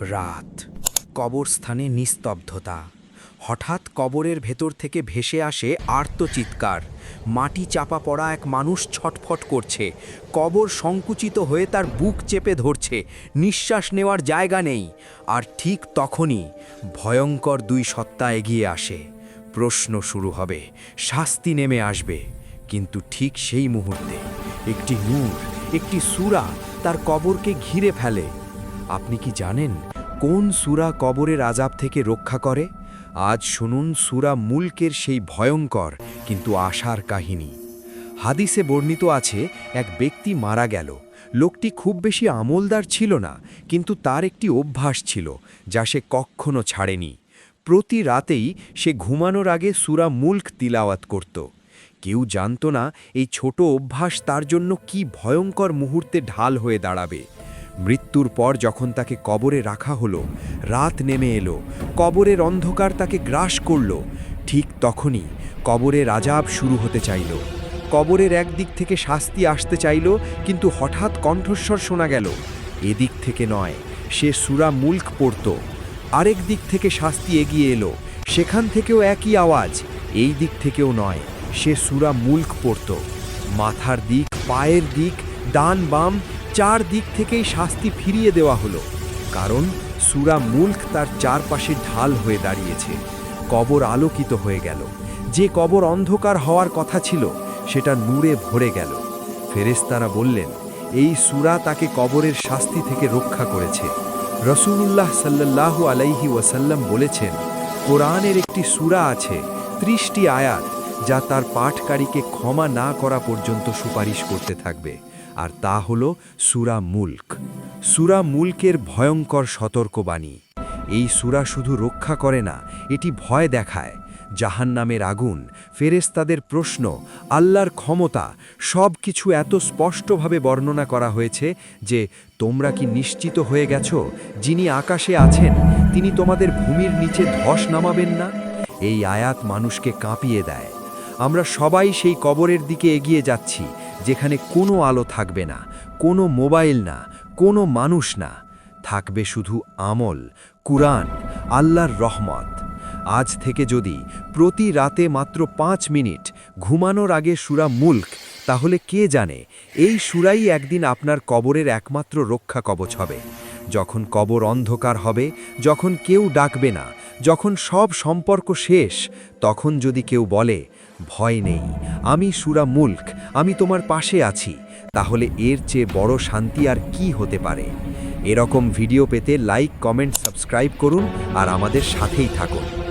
রাত। কবরস্থানে নিস্তব্ধতা। হঠাৎ কবরের ভেতর থেকে ভেসে আসে আর্ত চিৎকার মাটি চাপা পড়া এক মানুষ ছটফট করছে। কবর সংকুচিত হয়ে তার বুক চেপে ধরছে। নিঃশ্বাস নেওয়ার জায়গা নেই। আর ঠিক তখনই ভয়ঙ্কর দুই সত্তা এগিয়ে আসে। প্রশ্ন শুরু হবে, শাস্তি নেমে আসবে। কিন্তু ঠিক সেই মুহূর্তে একটি নূর, একটি সুরা তার কবরকে ঘিরে ফেলে। আপনি কি জানেন কোন সুরা কবরের আজাব থেকে রক্ষা করে? আজ শুনুন সুরা মুলকের সেই ভয়ঙ্কর কিন্তু আশার কাহিনী। হাদিসে বর্ণিত আছে, এক ব্যক্তি মারা গেল। লোকটি খুব বেশি আমলদার ছিল না, কিন্তু তার একটি অভ্যাস ছিল, যা সে কখনো ছাড়েনি। প্রতি রাতেই সে ঘুমানোর আগে সুরা মুল্ক তিলাওয়াত করত। কেউ জানত না এই ছোট অভ্যাস তার জন্য কি ভয়ঙ্কর মুহূর্তে ঢাল হয়ে দাঁড়াবে। মৃত্যুর পর যখন তাকে কবরে রাখা হলো, রাত নেমে এলো, কবরের অন্ধকার তাকে গ্রাস করল, ঠিক তখনই কবরের আজাব শুরু হতে চাইল। কবরের একদিক থেকে শাস্তি আসতে চাইল, কিন্তু হঠাৎ কণ্ঠস্বর শোনা গেল, এদিক থেকে নয়, সে সুরা মুল্ক পড়ত। আরেক দিক থেকে শাস্তি এগিয়ে এলো, সেখান থেকেও একই আওয়াজ, এই দিক থেকেও নয়, সে সুরা মুল্ক পড়ত। মাথার দিক, পায়ের দিক, ডান বাম চার দিক থেকেই শাস্তি ফিরিয়ে দেওয়া হলো, কারণ সুরা মুল্ক তার চারপাশে ঢাল হয়ে দাঁড়িয়েছে, কবর আলোকিত হয়ে গেল। যে কবর অন্ধকার হওয়ার কথা ছিল, সেটা নূরে ভরে গেল। ফেরেস্তারা বললেন, এই সুরা তাকে কবরের শাস্তি থেকে রক্ষা করেছে। রসুল্লাহ সাল্লাল্লাহু আলাইহি ওয়াসাল্লাম বলেছেন, কোরআনের একটি সুরা আছে, ত্রিশটি আয়াত, যা তার পাঠকারীকে ক্ষমা না করা পর্যন্ত সুপারিশ করতে থাকবে। আর তা হল সুরা মুল্ক। সুরা মুল্কের ভয়ঙ্কর সতর্কবাণী। এই সুরা শুধু রক্ষা করে না, এটি ভয় দেখায়। জাহান্নামের আগুন ফেরেস্তাদের প্রশ্ন, আল্লাহর ক্ষমতা সব কিছু এত স্পষ্টভাবে বর্ণনা করা হয়েছে যে, তোমরা কি নিশ্চিত হয়ে গেছ, যিনি আকাশে আছেন, তিনি তোমাদের ভূমির নিচে ধস নামাবেন না? এই আয়াত মানুষকে কাঁপিয়ে দেয়। আমরা সবাই সেই কবরের দিকে এগিয়ে যাচ্ছি যেখানে কোনো আলো থাকবে না, কোনো মোবাইল না, কোনো মানুষ না। থাকবে শুধু আমল, কুরআন, আল্লাহর রহমত। আজ থেকে যদি প্রতি রাতে মাত্র পাঁচ মিনিট ঘুমানোর আগে সুরা মুল্ক, তাহলে কে জানে এই সুরাই একদিন আপনার কবরের একমাত্র রক্ষা কবচ হবে। যখন কবর অন্ধকার হবে, যখন কেউ ডাকবে না, যখন সব সম্পর্ক শেষ, তখন যদি কেউ বলে ভয় নেই। আমি সুরা মুল্ক, আমি তোমার পাশে আছি। তাহলে এর চেয়ে বড় শান্তি আর কি হতে পারে? এরকম ভিডিও পেতে লাইক কমেন্ট সাবস্ক্রাইব করুন আর আমাদের সাথেই থাকুন।